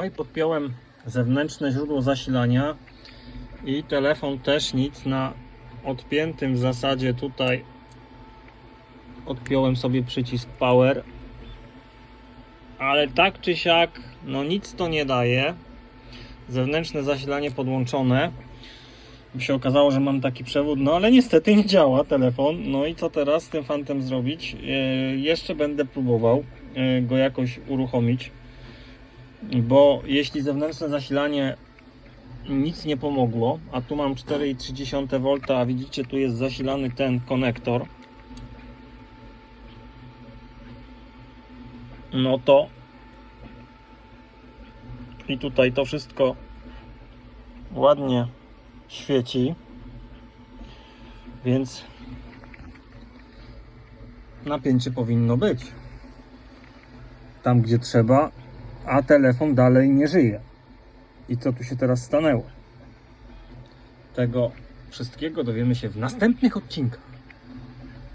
No i podpiąłem zewnętrzne źródło zasilania i telefon też nic na odpiętym w zasadzie tutaj. Odpiąłem sobie przycisk power. Ale tak czy siak no nic to nie daje. Zewnętrzne zasilanie podłączone. By się okazało, że mam taki przewód, no ale niestety nie działa telefon. No i co teraz z tym fantem zrobić? E, jeszcze będę próbował e, go jakoś uruchomić, bo jeśli zewnętrzne zasilanie nic nie pomogło, a tu mam 4,3 V, a widzicie tu jest zasilany ten konektor, no to i tutaj to wszystko ładnie świeci. Więc napięcie powinno być tam, gdzie trzeba, a telefon dalej nie żyje. I co tu się teraz stanęło? Tego wszystkiego dowiemy się w następnych odcinkach.